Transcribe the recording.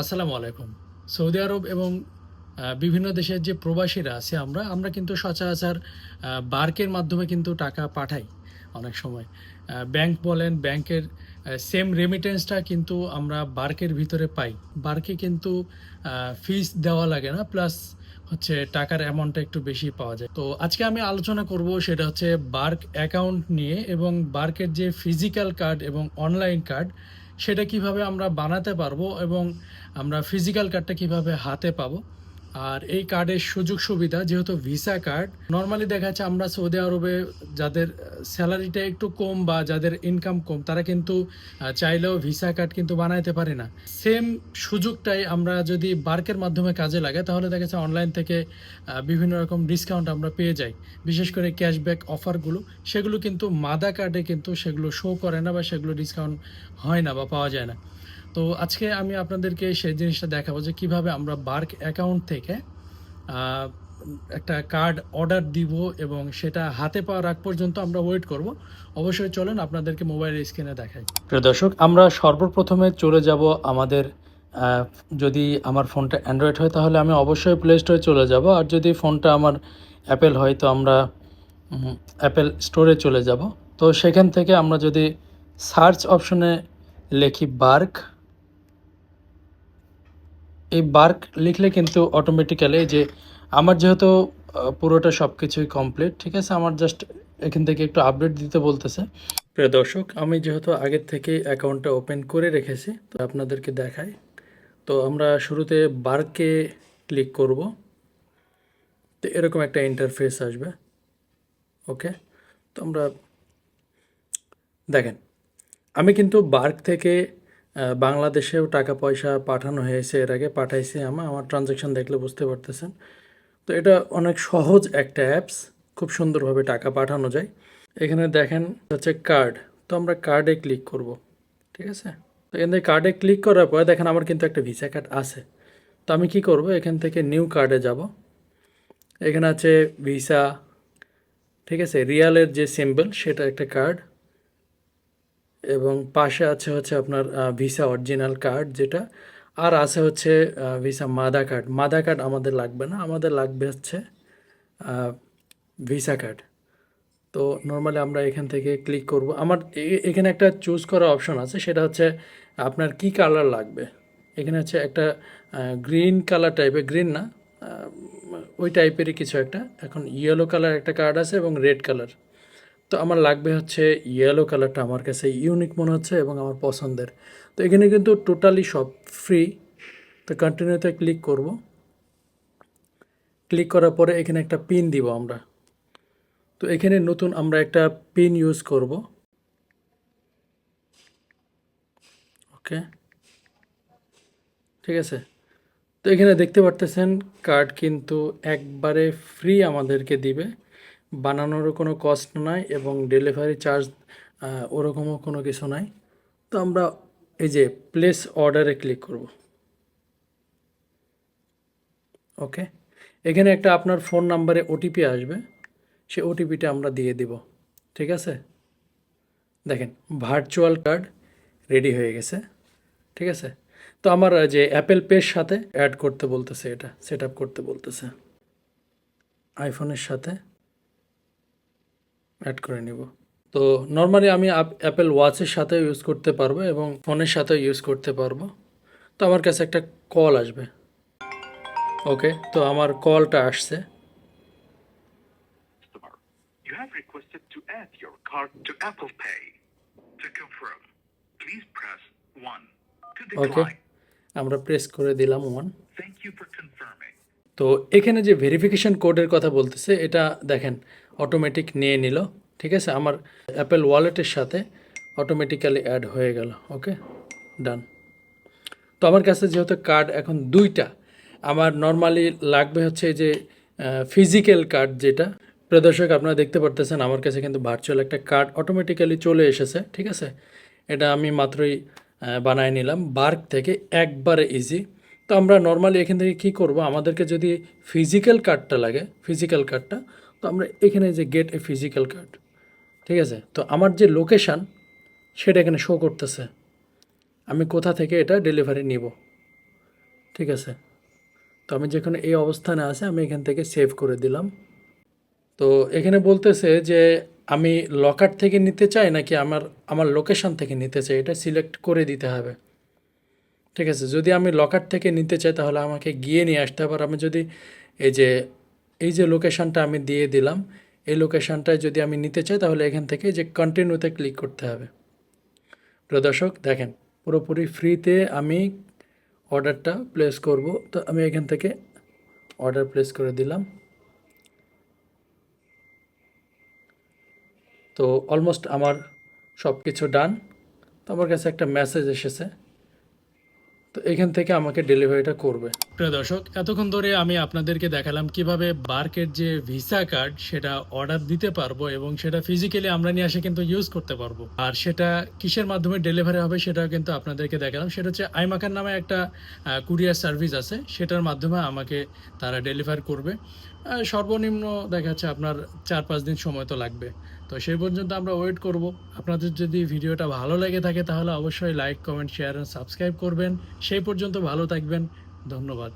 আসসালামু আলাইকুম। সৌদি আরব এবং বিভিন্ন দেশের যে প্রবাসীরা আছে আমরা আমরা কিন্তু সচরাচর বার্কের মাধ্যমে কিন্তু টাকা পাঠাই অনেক সময়। ব্যাংক বলেন, ব্যাংকের সেম রেমিটেন্সটা কিন্তু আমরা বার্কের ভিতরে পাই। বার্কে কিন্তু ফিস দেওয়া লাগে না প্লাস হচ্ছে টাকার অ্যামাউন্টটা একটু বেশি পাওয়া যায়। তো আজকে আমি আলোচনা করব সেটা হচ্ছে বার্ক অ্যাকাউন্ট নিয়ে এবং বার্কের যে ফিজিক্যাল কার্ড এবং অনলাইন কার্ড সেটা কীভাবে আমরা বানাতে পারব এবং আমরা ফিজিক্যাল কার্ডটা কীভাবে হাতে পাবো? আর এই কার্ডের সুযোগ সুবিধা, যেহেতু ভিসা কার্ড নর্মালি দেখা যাচ্ছে আমরা সৌদি আরবে যাদের স্যালারিটা একটু কম বা যাদের ইনকাম কম, তারা কিন্তু চাইলেও ভিসা কার্ড কিন্তু বানাইতে পারে না। সেম সুযোগটাই আমরা যদি বার্কের মাধ্যমে কাজে লাগে তাহলে দেখা যাচ্ছে অনলাইন থেকে বিভিন্ন রকম ডিসকাউন্ট আমরা পেয়ে যাই। বিশেষ করে ক্যাশব্যাক অফারগুলো সেগুলো কিন্তু মাদা কার্ডে কিন্তু সেগুলো শো করে না বা সেগুলো ডিসকাউন্ট হয় না বা পাওয়া যায় না। তো আজকে আমি আপনাদেরকে সেই জিনিসটা দেখাবো যে কীভাবে আমরা বার্ক অ্যাকাউন্ট থেকে একটা কার্ড অর্ডার দিব এবং সেটা হাতে পাওয়ার আগ পর্যন্ত আমরা ওয়েট করব। অবশ্যই চলেন আপনাদেরকে মোবাইল স্ক্রিনে দেখাই। প্রিয় দর্শক, আমরা সর্বপ্রথমে চলে যাব আমাদের যদি আমার ফোনটা অ্যান্ড্রয়েড হয় তাহলে আমি অবশ্যই প্লে স্টোরে চলে যাব। আর যদি ফোনটা আমার অ্যাপেল হয় তো আমরা অ্যাপেল স্টোরে চলে যাব। তো সেখান থেকে আমরা যদি সার্চ অপশনে লিখি বার্ক এই বার্ক লিখলে কিন্তু অটোমেটিক্যালি যে আমার যেহেতু পুরোটা সব কিছুই কমপ্লিট ঠিক আছে? আমার জাস্ট এখান থেকে একটু আপডেট দিতে বলতেছে। প্রিয় দর্শক, আমি যেহেতু আগের থেকে অ্যাকাউন্টটা ওপেন করে রেখেছি, তো আপনাদেরকে দেখাই। তো আমরা শুরুতে বার্কে ক্লিক করব। তো এরকম একটা ইন্টারফেস আসবে। ওকে? তো আমরা দেখেন, আমি কিন্তু বার্ক থেকে বাংলাদেশেও টাকা পয়সা পাঠানো হয়েছে, এর আগে পাঠাইছি আমার আমার ট্রানজ্যাকশন দেখলে বুঝতে পারতেছেন। তো এটা অনেক সহজ একটা অ্যাপস খুব সুন্দরভাবে টাকা পাঠানো যায়। এখানে দেখেন হচ্ছে কার্ড তো আমরা কার্ডে ক্লিক করব, ঠিক আছে? তো এখান থেকে কার্ডে ক্লিক করার পরে দেখেন আমার কিন্তু একটা ভিসা কার্ড আছে। তো আমি কি করব? এখান থেকে নিউ কার্ডে যাব। এখানে আছে ভিসা ঠিক আছে? রিয়ালের যে সিম্বল সেটা একটা কার্ড এবং পাশে আছে হচ্ছে আপনার ভিসা অরিজিনাল কার্ড যেটা। আর আছে হচ্ছে ভিসা মাদা কার্ড মাদা কার্ড আমাদের লাগবে না। আমাদের লাগবে হচ্ছে ভিসা কার্ড তো নর্মালি আমরা এখান থেকে ক্লিক করব। আমার এখানে একটা চুজ করা অপশন আছে। সেটা হচ্ছে আপনার কি কালার লাগবে? এখানে হচ্ছে একটা গ্রিন কালার টাইপের গ্রিন না ওই টাইপেরই কিছু একটা। এখন ইয়েলো কালার একটা কার্ড আছে এবং রেড কালার তো আমার লাগবে হচ্ছে ইয়েলো কালারটা আমার কাছে ইউনিক মনে হচ্ছে এবং আমার পছন্দের। তো এখানে কিন্তু টোটালি সব ফ্রি তো কন্টিনিউতে ক্লিক করব। ক্লিক করার পরে এখানে একটা পিন দিব আমরা। তো এখানে নতুন আমরা একটা পিন ইউজ করব। ওকে। ঠিক আছে? তো এখানে দেখতে পারতেছেন কার্ড কিন্তু একবারে ফ্রি আমাদেরকে দিবে। বানানোরও কোনো কস্ট নাই এবং ডেলিভারি চার্জ ওরকমও কোনো কিছু নাই। তো আমরা এই যে প্লেস অর্ডারে ক্লিক করব। ওকে এখানে একটা আপনার ফোন নাম্বারে ওটিপি আসবে। সে ওটিপিটা আমরা দিয়ে দিব। ঠিক আছে? দেখেন ভার্চুয়াল কার্ড রেডি হয়ে গেছে। ঠিক আছে? তো আমার যে অ্যাপেল পের সাথে অ্যাড করতে বলতেছে এটা সেট করতে বলতেছে। আইফোনের সাথে অ্যাড করে নিব। তো নর্মালি আমি অ্যাপেল ওয়াচের সাথে ইউজ করতে পারব এবং ফোনের সাথে ইউজ করতে পারব। তো আমার কাছে একটা কল আসবে। ওকে তো আমার কলটা আসছে। ওকে আমরা প্রেস করে দিলাম ওয়ান থ্যাংক ইউ তো এখানে যে ভেরিফিকেশন কোডের কথা বলতেছে, এটা দেখেন অটোমেটিক নিয়ে নিল, ঠিক আছে? আমার অ্যাপেল ওয়ালেটের সাথে অটোমেটিক্যালি অ্যাড হয়ে গেল ওকে ডান তো আমার কাছে যেহেতু কার্ড এখন দুইটা, আমার নর্মালি লাগবে হচ্ছে যে ফিজিক্যাল কার্ড যেটা। প্রদর্শক আপনারা দেখতে পারতেছেন, আমার কাছে কিন্তু ভার্চুয়াল একটা কার্ড অটোমেটিক্যালি চলে এসেছে, ঠিক আছে? এটা আমি মাত্রই বানায় নিলাম বার্ক থেকে একবারে ইজি তো আমরা নর্মালি এখান থেকে কী করব? আমাদেরকে যদি ফিজিক্যাল কার্ডটা লাগে ফিজিক্যাল কার্ডটা তো আমরা এখানে যে গেট এ ফিজিক্যাল কার্ড ঠিক আছে? তো আমার যে লোকেশান সেটা এখানে শো করতেছে। আমি কোথা থেকে এটা ডেলিভারি নিব? ঠিক আছে? তো আমি যেখানে এই অবস্থানে আছে, আমি এখান থেকে সেভ করে দিলাম। তো এখানে বলতেছে যে, আমি লকার থেকে নিতে চাই নাকি আমার আমার লোকেশন থেকে নিতে চাই? এটা সিলেক্ট করে দিতে হবে। ঠিক আছে, যদি আমি লকার থেকে নিতে চাই তাহলে আমাকে গিয়ে নিয়ে আসতে হবে। আর আমি যদি এই যে এই যে লোকেশনটা আমি দিয়ে দিলাম, এই লোকেশনটায় যদি আমি নিতে চাই তাহলে এখান থেকে যে কন্টিনিউতে ক্লিক করতে হবে। প্রিয় দর্শক, দেখেন, পুরোপুরি ফ্রিতে আমি অর্ডারটা প্লেস করব। তো আমি এখান থেকে অর্ডার প্লেস করে দিলাম। তো অলমোস্ট আমার সব কিছু ডান তো আমার কাছে একটা মেসেজ এসেছে। তো এখান থেকে আমাকে ডেলিভারিটা করবে। প্রিয় দর্শক, এতক্ষণ ধরে আমি আপনাদেরকে দেখালাম কীভাবে বার্কের যে ভিসা কার্ড, সেটা অর্ডার দিতে পারব এবং সেটা ফিজিক্যালি আমরা নিয়ে এসে কিন্তু ইউজ করতে পারব। আর সেটা কিসের মাধ্যমে ডেলিভারি হবে, সেটাও কিন্তু আপনাদেরকে দেখালাম। সেটা হচ্ছে আইমাকার নামে একটা কুরিয়ার সার্ভিস আছে। সেটার মাধ্যমে আমাকে তারা ডেলিভার করবে। সর্বনিম্ন দেখা যাচ্ছে আপনার চার পাঁচ দিন সময় তো লাগবে। তো সেই পর্যন্ত আমরা ওয়েট করব। আপনাদের যদি ভিডিওটা ভালো লেগে থাকে, তাহলে অবশ্যই লাইক কমেন্ট শেয়ার সাবস্ক্রাইব করবেন। সেই পর্যন্ত ভালো থাকবেন। ধন্যবাদ।